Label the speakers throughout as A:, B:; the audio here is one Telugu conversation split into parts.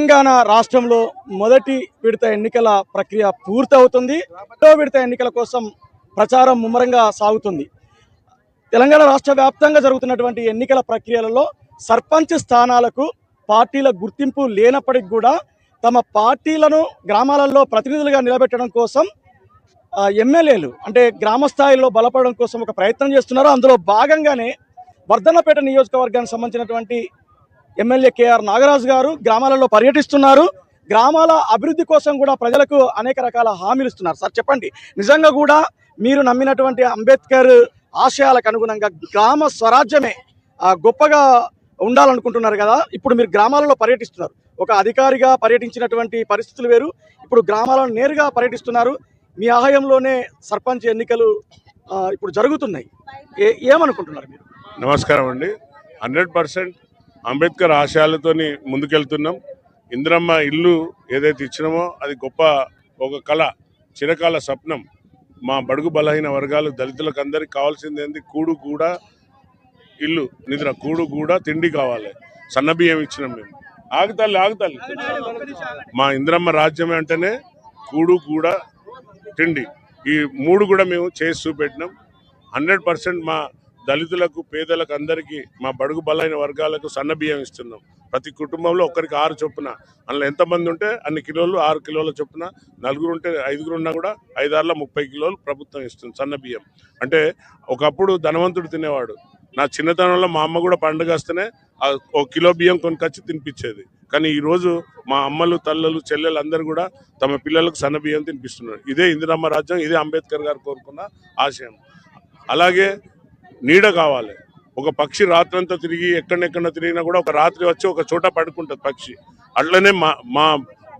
A: తెలంగాణ రాష్ట్రంలో మొదటి విడత ఎన్నికల ప్రక్రియ పూర్తవుతుంది. రెండో విడత ఎన్నికల కోసం ప్రచారం ముమ్మరంగా సాగుతుంది. తెలంగాణ రాష్ట్ర వ్యాప్తంగా జరుగుతున్నటువంటి ఎన్నికల ప్రక్రియలలో సర్పంచ్ స్థానాలకు పార్టీల గుర్తింపు లేనప్పటికి కూడా తమ పార్టీలను గ్రామాలలో ప్రతినిధులుగా నిలబెట్టడం కోసం ఎమ్మెల్యేలు అంటే గ్రామ స్థాయిలో బలపడడం కోసం ఒక ప్రయత్నం చేస్తున్నారు? అందులో భాగంగానే వర్ధన్నపేట నియోజకవర్గానికి సంబంధించినటువంటి ఎమ్మెల్యే కేఆర్ నాగరాజు గారు గ్రామాలలో పర్యటిస్తున్నారు. గ్రామాల అభివృద్ధి కోసం కూడా ప్రజలకు అనేక రకాల హామీలు ఇస్తున్నారు. సార్ చెప్పండి. నిజంగా కూడా మీరు నమ్మినటువంటి అంబేద్కర్ ఆశయాలకు అనుగుణంగా గ్రామ స్వరాజ్యమే గొప్పగా ఉండాలనుకుంటున్నారు కదా. ఇప్పుడు మీరు గ్రామాలలో పర్యటిస్తున్నారు. ఒక అధికారిగా పర్యటించినటువంటి పరిస్థితులు వేరు. ఇప్పుడు గ్రామాలను నేరుగా పర్యటిస్తున్నారు. మీ ఆలయంలోనే సర్పంచ్ ఎన్నికలు ఇప్పుడు జరుగుతున్నాయి. ఏ ఏమనుకుంటున్నారు మీరు?
B: నమస్కారం అండి. హండ్రెడ్ పర్సెంట్ అంబేద్కర్ ఆశయాలతోని ముందుకెళ్తున్నాం. ఇందిరమ్మ ఇల్లు ఏదైతే ఇచ్చినామో అది గొప్ప ఒక కళ చిరకాల స్వప్నం. మా బడుగు బలహీన వర్గాలు దళితులకు అందరికి కావాల్సింది ఏంది? కూడు కూడా ఇల్లు నిద్ర కూడు కూడా తిండి కావాలి. సన్నబియ్యం ఇచ్చినాం మేము. ఆగుతాలి ఆగుతాలి మా ఇందిరమ్మ రాజ్యం అంటేనే కూడు కూడా తిండి. ఈ మూడు కూడా మేము చేసి చూపెట్టినాం. హండ్రెడ్ పర్సెంట్ మా దళితులకు పేదలకు అందరికీ మా బడుగు బలైన వర్గాలకు సన్న బియ్యం ఇస్తున్నాం. ప్రతి కుటుంబంలో ఒక్కరికి ఆరు చొప్పున. అందులో ఎంతమంది ఉంటే అన్ని కిలోలు ఆరు కిలోల చొప్పున. నలుగురు ఉంటే ఐదుగురు ఉన్నా కూడా ఐదారులో ముప్పై కిలోలు ప్రభుత్వం ఇస్తుంది సన్న బియ్యం. అంటే ఒకప్పుడు ధనవంతుడు తినేవాడు. నా చిన్నతనంలో మా అమ్మ కూడా పండుగ వస్తేనే ఒక కిలో బియ్యం కొనుకొచ్చి తినిపించేది. కానీ ఈరోజు మా అమ్మలు తల్లలు చెల్లెలు అందరూ కూడా తమ పిల్లలకు సన్న బియ్యం తినిపిస్తున్నారు. ఇదే ఇందిరమ్మ రాజ్యం ఇదే అంబేద్కర్ గారు కోరుకున్న ఆశయం. అలాగే నీడ కావాలి. ఒక పక్షి రాత్రంతా తిరిగి ఎక్కడెక్కడ తిరిగినా కూడా ఒక రాత్రి వచ్చి ఒక చోట పడుకుంటుంది పక్షి. అట్లనే మా మా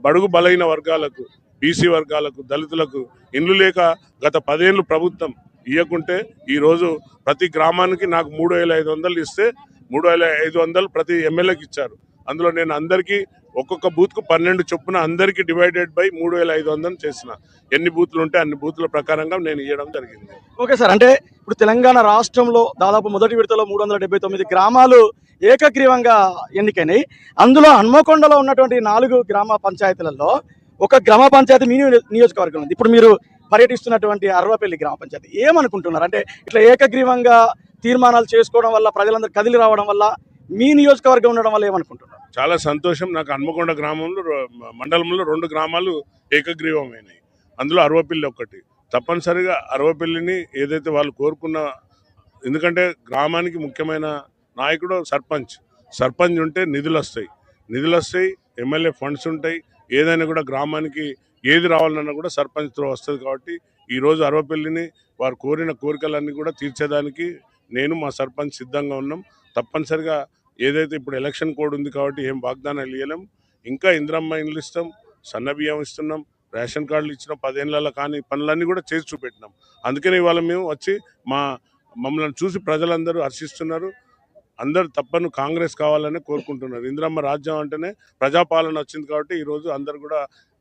B: బడుగు బలైన వర్గాలకు బీసీ వర్గాలకు దళితులకు ఇండ్లు లేక గత పదేళ్ళు ప్రభుత్వం ఇవ్వకుంటే ఈరోజు ప్రతి గ్రామానికి నాకు మూడు వేల ఐదు వందలు ఇస్తే మూడు వేల ఐదు వందలు ప్రతి ఎమ్మెల్యేకి ఇచ్చారు. అందులో నేను అందరికీ ఒక్కొక్క బూత్కు పన్నెండు చొప్పున అందరికీ డివైడెడ్ బై మూడు వేల ఐదు వందలు చేసిన. ఎన్ని బూత్లు ఉంటే అన్ని బూత్ల ప్రకారంగా నేను ఇవ్వడం జరిగింది.
A: ఓకే సార్ అంటే ఇప్పుడు తెలంగాణ రాష్ట్రంలో దాదాపు మొదటి విడతలో మూడు వందల డెబ్బై తొమ్మిది గ్రామాలు ఏకగ్రీవంగా ఎన్నికైనాయి. అందులో హన్మకొండలో ఉన్నటువంటి నాలుగు గ్రామ పంచాయతీలలో ఒక గ్రామ పంచాయతీ మీ నియోజకవర్గం ఉంది. ఇప్పుడు మీరు పర్యటిస్తున్నటువంటి అరవపల్లి గ్రామ పంచాయతీ ఏమనుకుంటున్నారు? అంటే ఇట్లా ఏకగ్రీవంగా తీర్మానాలు చేసుకోవడం వల్ల ప్రజలందరూ కదిలి రావడం వల్ల మీ నియోజకవర్గం ఉండడం వల్ల ఏమనుకుంటున్నారు?
B: చాలా సంతోషం. నాకు హన్మకొండ గ్రామంలో మండలంలో రెండు గ్రామాలు ఏకగ్రీవమైనాయి. అందులో అరవపల్లి ఒకటి తప్పనిసరిగా అరవపల్లిని ఏదైతే వాళ్ళు కోరుకున్న ఎందుకంటే గ్రామానికి ముఖ్యమైన నాయకుడు సర్పంచ్. సర్పంచ్ ఉంటే నిధులు వస్తాయి. నిధులు వస్తాయి ఎమ్మెల్యే ఫండ్స్ ఉంటాయి. ఏదైనా కూడా గ్రామానికి ఏది రావాలన్నా కూడా సర్పంచ్ త్రో వస్తుంది కాబట్టి ఈరోజు అరవపల్లిని వారు కోరిన కోరికలన్నీ కూడా తీర్చేదానికి నేను మా సర్పంచ్ సిద్ధంగా ఉన్నాం. తప్పనిసరిగా ఏదైతే ఇప్పుడు ఎలక్షన్ కోడ్ ఉంది కాబట్టి ఏం వాగ్దానాలు ఇవ్వలేం ఇంకా ఇంద్రమ్మ ఇండ్లు ఇస్తాం సన్నబియ్యం ఇస్తున్నాం రేషన్ కార్డులు ఇచ్చిన పదేళ్ళలో కానీ పనులన్నీ కూడా చేసి చూపెట్టినాం. అందుకని ఇవాళ మేము వచ్చి మా మమ్మల్ని చూసి ప్రజలందరూ హర్షిస్తున్నారు. అందరు తప్పను కాంగ్రెస్ కావాలని కోరుకుంటున్నారు. ఇందిరమ్మ రాజ్యం అంటేనే ప్రజాపాలన వచ్చింది కాబట్టి ఈరోజు అందరు కూడా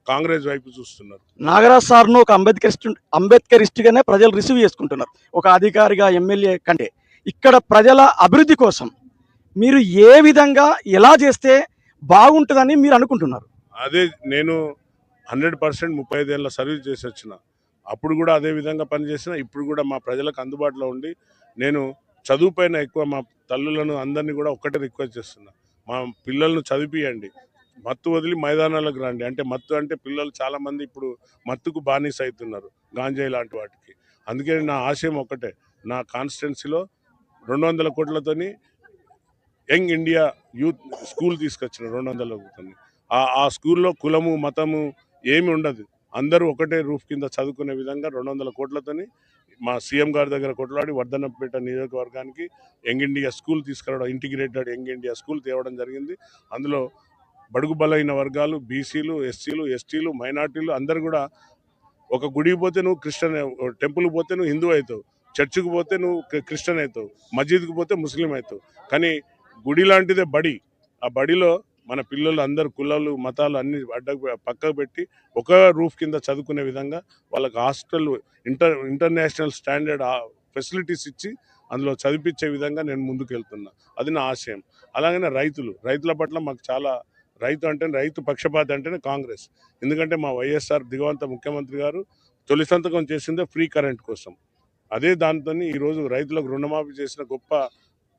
B: కాంగ్రెస్ వైపు చూస్తున్నారు.
A: నాగరాజ్ సార్ను ఒక అంబేద్కరిస్ట్ అంబేద్కరిస్ట్గానే ప్రజలు రిసీవ్ చేసుకుంటున్నారు. ఒక అధికారిగా ఎమ్మెల్యే కంటే ఇక్కడ ప్రజల అభివృద్ధి కోసం మీరు ఏ విధంగా ఎలా చేస్తే బాగుంటుందని మీరు అనుకుంటున్నారు?
B: అదే నేను హండ్రెడ్ పర్సెంట్ ముప్పై ఐదేళ్ళ సర్వీస్ చేసి వచ్చిన. అప్పుడు కూడా అదే విధంగా పనిచేసిన. ఇప్పుడు కూడా మా ప్రజలకు అందుబాటులో ఉండి నేను చదువు పైన ఎక్కువ మా తల్లులను అందరినీ కూడా ఒక్కటే రిక్వెస్ట్ చేస్తున్నా. మా పిల్లలను చదివియండి మత్తు వదిలి మైదానాలకు రండి. అంటే మత్తు అంటే పిల్లలు చాలామంది ఇప్పుడు మత్తుకు బానిస అవుతున్నారు గాంజాయి లాంటి వాటికి. అందుకని నా ఆశయం ఒక్కటే. నా కాన్స్టిట్యున్సీలో రెండు వందల కోట్లతోని యంగ్ ఇండియా యూత్ స్కూల్ తీసుకొచ్చిన రెండు వందల కోట్లతోని ఆ ఆ స్కూల్లో కులము మతము ఏమి ఉండదు. అందరూ ఒకటే రూఫ్ కింద చదువుకునే విధంగా రెండు వందల కోట్లతోని మా సీఎం గారి దగ్గర కొట్లాడి వర్ధనపేట నియోజకవర్గానికి యంగ్ ఇండియా స్కూల్ తీసుకురావడం ఇంటిగ్రేటెడ్ యంగ్ ఇండియా స్కూల్ తేవడం జరిగింది. అందులో బడుగు బలైన వర్గాలు బీసీలు ఎస్సీలు ఎస్టీలు మైనార్టీలు అందరు కూడా ఒక గుడికి పోతే నువ్వు క్రిస్టియన్ టెంపుల్కి పోతే నువ్వు హిందూ అవుతావు. చర్చికి పోతే నువ్వు క్రిస్టియన్ అవుతావు. మస్జిద్కి పోతే ముస్లిం అవుతావు. కానీ గుడి లాంటిదే బడి. ఆ బడిలో మన పిల్లలు అందరు కులాలు మతాలు అన్ని అడ్డకు పక్కకు పెట్టి ఒక రూఫ్ కింద చదువుకునే విధంగా వాళ్ళకి hostel inter international standard facilities ఇచ్చి అందులో చదివించే విధంగా నేను ముందుకు వెళ్తున్నా అది నా ఆశయం. అలాగనే రైతులు రైతుల పట్ల మాకు చాలా రైతు అంటే రైతు పక్షపాతి అంటేనే కాంగ్రెస్. ఎందుకంటే మా వైఎస్ఆర్ దిగవంత ముఖ్యమంత్రి గారు తొలి సంతకం చేసిందే ఫ్రీ కరెంట్ కోసం. అదే దాంతో ఈరోజు రైతులకు రుణమాఫీ చేసిన గొప్ప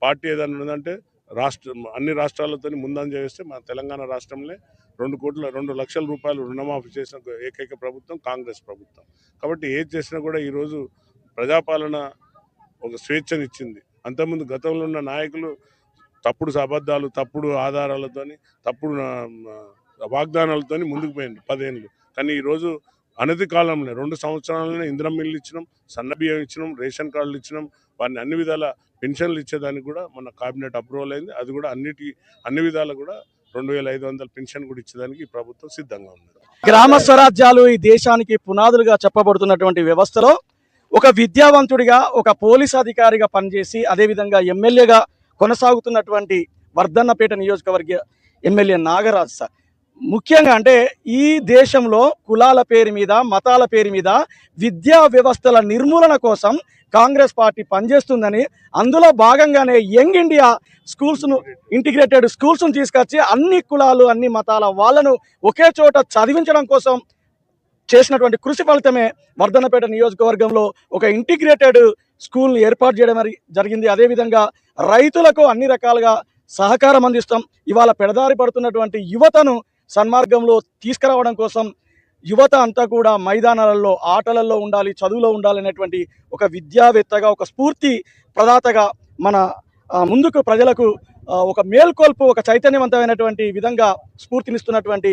B: పార్టీ ఏదైనా ఉందంటే రాష్ట్ర అన్ని రాష్ట్రాలతో ముందంజ వేస్తే మన తెలంగాణ రాష్ట్రంలో రెండు కోట్ల రెండు లక్షల రూపాయలు రుణమాఫీ చేసిన ఏకైక ప్రభుత్వం కాంగ్రెస్ ప్రభుత్వం. కాబట్టి ఏది చేసినా కూడా ఈరోజు ప్రజాపాలన ఒక స్వేచ్ఛనిచ్చింది. అంతకుముందు గతంలో ఉన్న నాయకులు తప్పుడు అబద్ధాలు తప్పుడు ఆధారాలతోని తప్పుడు వాగ్దానాలతోని ముందుకు పోయింది పదేళ్ళు కానీ ఈరోజు అనతి కాలంలో రెండు సంవత్సరాలనే ఇంద్రం మిల్లు ఇచ్చినాం సన్న బియ్యం ఇచ్చినాం రేషన్ కార్డులు ఇచ్చినాం వారిని అన్ని విధాల పెన్షన్లు ఇచ్చేదానికి కూడా మన కేబినెట్ అప్రూవల్ అయింది. అది కూడా అన్నిటి అన్ని విధాలు కూడా రెండు వేల ఐదు వందల పెన్షన్ కూడా ఇచ్చేదానికి ఈ ప్రభుత్వం సిద్ధంగా ఉంది
A: గ్రామ స్వరాజ్యాలు ఈ దేశానికి పునాదులుగా చెప్పబడుతున్నటువంటి వ్యవస్థలో ఒక విద్యావంతుడిగా ఒక పోలీస్ అధికారిగా పనిచేసి అదేవిధంగా ఎమ్మెల్యేగా కొనసాగుతున్నటువంటి వర్ధన్నపేట నియోజకవర్గ ఎమ్మెల్యే నాగరాజ్ సార్. ముఖ్యంగా అంటే ఈ దేశంలో కులాల పేరు మీద మతాల పేరు మీద విద్యా వ్యవస్థల నిర్మూలన కోసం కాంగ్రెస్ పార్టీ పనిచేస్తుందని అందులో భాగంగానే యంగ్ ఇండియా స్కూల్స్ను ఇంటిగ్రేటెడ్ స్కూల్స్ను తీసుకొచ్చి అన్ని కులాలు అన్ని మతాల వాళ్ళను ఒకే చోట చదివించడం కోసం చేసినటువంటి కృషి ఫలితమే వర్ధనపేట నియోజకవర్గంలో ఒక ఇంటిగ్రేటెడ్ స్కూల్ ఏర్పాటు చేయడం జరిగింది. అదేవిధంగా రైతులకు అన్ని రకాలుగా సహకారం అందిస్తాం. ఇవాళ పెడదారి పడుతున్నటువంటి యువతను సన్మార్గంలో తీసుకురావడం కోసం యువత అంతా కూడా మైదానాలలో ఆటలలో ఉండాలి చదువులో ఉండాలనేటువంటి ఒక విద్యావేత్తగా ఒక స్ఫూర్తి ప్రదాతగా మన ముందుకు ప్రజలకు ఒక మేల్కొల్పు ఒక చైతన్యవంతమైనటువంటి విధంగా స్ఫూర్తినిస్తున్నటువంటి